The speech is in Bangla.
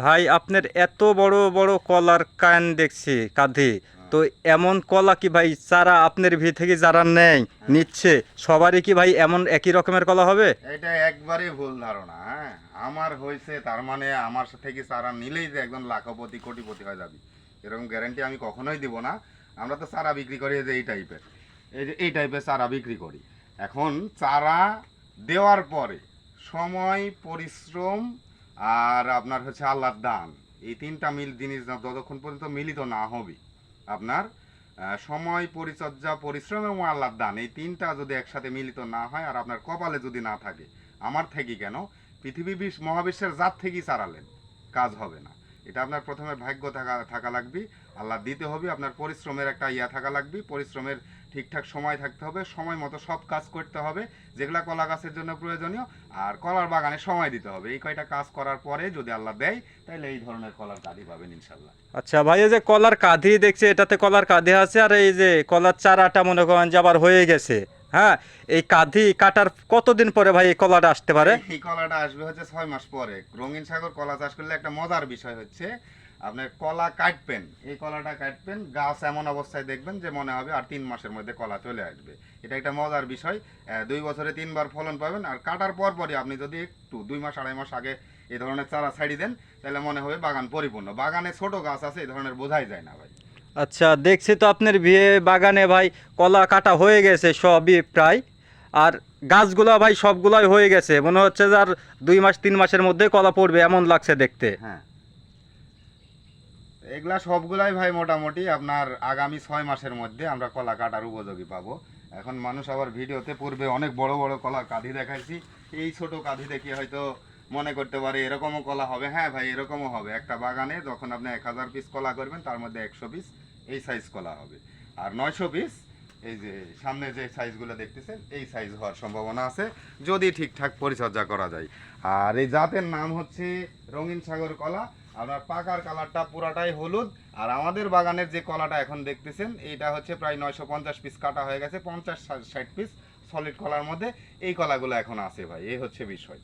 ভাই, আপনার এত বড় বড় কলার কান দেখছি, কাঁধে। তো এমন কলা কি ভাই, চারা আপনার ভি থেকে যারা নেয়, নিচ্ছে, সবারই কি ভাই এমন একই রকমের কলা হবে? এটা একবারে ভুল ধারণা হ্যাঁ? আমার হয়েছে, তার মানে আমার থেকে চারা নিলেই যে একদম লাখপতি, কোটিপতি হয়ে যাবে। এরকম গ্যারান্টি আমি কখনোই দিব না। আমরা তো চারা বিক্রি করি যে এই টাইপের এই যে এই টাইপের চারা বিক্রি করি। এখন চারা দেওয়ার পরে সময়, পরিশ্রম আর আপনার হচ্ছে আল্লাহর দান। এই তিনটা মিল জিনিস যতক্ষণ পর্যন্ত মিলিত না হবে। আপনার সময়, পরিচর্যা, পরিশ্রম এবং আল্লাহর দান, এই তিনটা যদি একসাথে মিলিত না হয় আর আপনার কপালে যদি না থাকে, আমার থেকে কেন? পৃথিবী বিশ মহাবিশ্বের জাত থেকেই চারালেন কাজ হবে না। এটা আপনার প্রথমে ভাগ্য থাকা থাকা লাগবে আল্লাহ দিতে হবে, আপনার পরিশ্রমের একটা ইয়া থাকা লাগবে, পরিশ্রমের ঠিকঠাক সময় থাকতে হবে সময় মতো সব কাজ করতে হবে যেগুলা কলা গাছের জন্য প্রয়োজনীয় আর কলার বাগানে সময় দিতে হবে। এই কয়টা কাজ করার পরে যদি আল্লাহ দেয় তাহলে এই ধরনের কলার কাঁদি পাবেন ইনশাল্লাহ আচ্ছা ভাই এই যে কলার কাঁধি দেখছি এটাতে কলার কাঁধি আছে আর এই যে কলার চারাটা মনে করেন যে আবার হয়ে গেছে। হ্যাঁ এই কাঁধি কাটার কতদিন পরে ভাই এই কলাটা আসতে পারে? এই কলাটা আসবে হচ্ছে ছয় মাস পরে। রঙিন সাগর কলা চাষ করলে একটা মজার বিষয় হচ্ছে আপনার কলা কাটবেন। এই কলাটা কাটবেন। গাছ এমন অবস্থায় দেখবেন যে মনে হবে আর তিন মাসের মধ্যে কলা চলে আসবে। এটা একটা মজার বিষয়। দুই বছরে তিনবার ফলন পাবেন আর কাটার পর পরই আপনি যদি একটু দুই মাস আড়াই মাস আগে এই ধরনের চারা ছাড়ি দেন তাহলে মনে হবে বাগান পরিপূর্ণ। বাগানে ছোট গাছ আছে এই ধরনের বোঝাই যায় না ভাই। আচ্ছা দেখছি তো আপনার বিয়ে বাগানে ভাই কলা কাটা হয়ে গেছে সবই প্রায়। আর গাছগুলা ভাই সবগুলাই হয়ে গেছে। মনে হচ্ছে যে আর দুই মাস তিন মাসের মধ্যে কলা পড়বে এমন লাগছে দেখতে। হ্যাঁ। এগুলা সবগুলাই ভাই মোটামুটি আপনার আগামী ছয় মাসের মধ্যে আমরা কলা কাটার উপযোগী পাবো। এখন মানুষ আবার ভিডিওতে পূর্বে অনেক বড় বড় কলা কাঁধি দেখাইছি। এই ছোট কাঁধি দেখে হয়তো মনে করতে পারে এরকমও কলা হবে। হ্যাঁ ভাই, এরকমও হবে। একটা বাগানে যখন আপনি এক হাজার পিস কলা করবেন, তার মধ্যে একশো পিস এই সাইজ কলা হবে। আর নয়শো পিস এই যে সামনে যে সাইজগুলো দেখতেছেন, এই সাইজ হওয়ার সম্ভাবনা আছে, যদি ঠিকঠাক পরিচর্যা করা যায়। আর এই জাতের নাম হচ্ছে রঙিন সাগর কলা। আপনার পাকার কালারটা পুরাটাই হলুদ। আর আমাদের বাগানের যে কলাটা এখন দেখতেছেন, এইটা হচ্ছে প্রায় নয়শো পঞ্চাশ পিস কাটা হয়ে গেছে, পঞ্চাশ ষাট পিস সলিড কলার মধ্যে। এই কলাগুলো এখন আছে ভাই, এই হচ্ছে বিষয়।